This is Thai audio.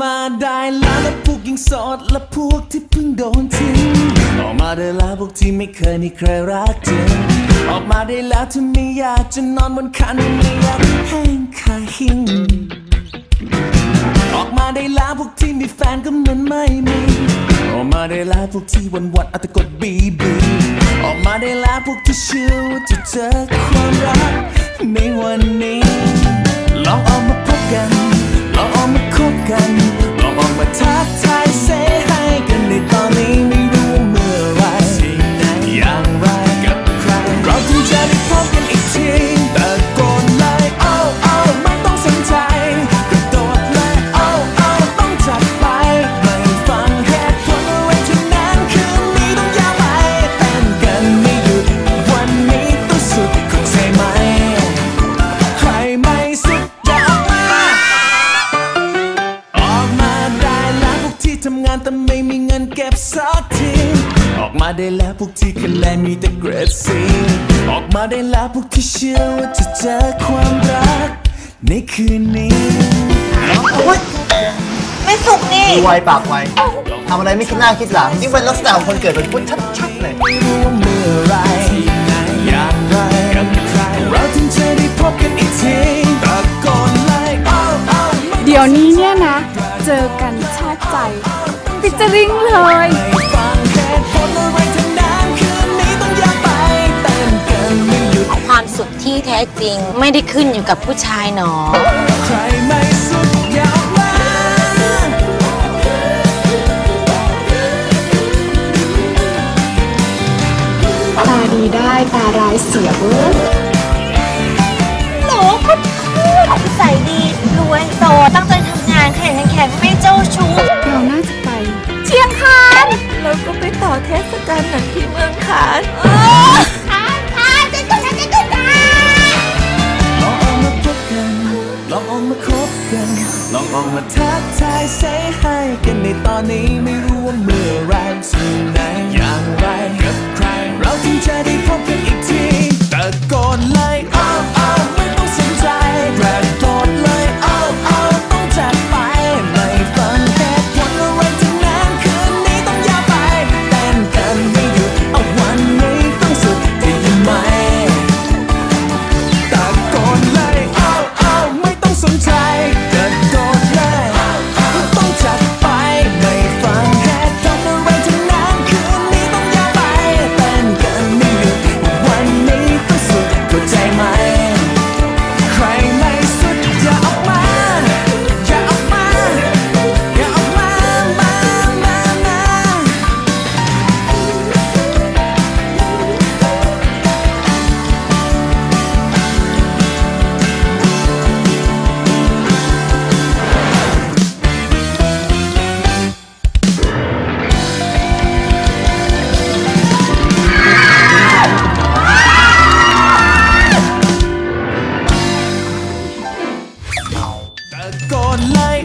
มาได้แล้วและพวกยิงโสดและพวกที่เพิ่งโดนทิ้งออกมาได้แล้วพวกที่ไม่เคยมีใครรักจริงออกมาได้แล้วที่ไม่อยากจะนอนบนคันไม่อยากแห้งขาหิ้งออกมาได้แล้วพวกที่มีแฟนก็เหมือนไม่มีออกมาได้แล้วพวกที่วันวันอาแต่กดบีบีออกมาได้แล้วพวกที่เชื่อว่าจะเจอความรักในวันนี้ลองออกมาพบกันลองออกมาคบกันำงานแต่ไม่มีเงินเก็บสักที ออกมาได้แล้วพวกที่คะแนนมีแต่เกรดซีออกมาได้แล้วพวกที่เชื่อว่าจะเจอความรัก ในคืนนี้ไม่สุกนี่ไวปากไวทำอะไรไม่คิดหน้าคิดหลังนี่เป็นลักษณะของคนเกิดเป็นพุทธชัดๆเลยไม่รู้ว่าเมื่อไหรที่ไหนอย่างไรกับใครเราถึงจะได้พบกันอีกทีตะโกนเลยโอ้โอ้ไม่เดี๋ยวนี้เนี่ยนะ เจอกันชอบ ใจฟิจริงเลยไม่ฟังเหตุผลอะไรทั้งนั้นคืนนี้ต้องอยากไปเต้นกันไม่หยุดความสุขที่แท้จริงไม่ได้ขึ้นอยู่กับผู้ชายหนอใครไม่สุดอยากมาตาดีได้ตาร้ายเสียเว้ยหนูก็พูดนิสัยดีรวยโสดตั้งใจท ลองออกมาทักทายเซให้กันในตอนนี้ไม่รู้ว่าเมื่อไรส่วไหนอย่างไรกับใคร เราถึงจะ còn lại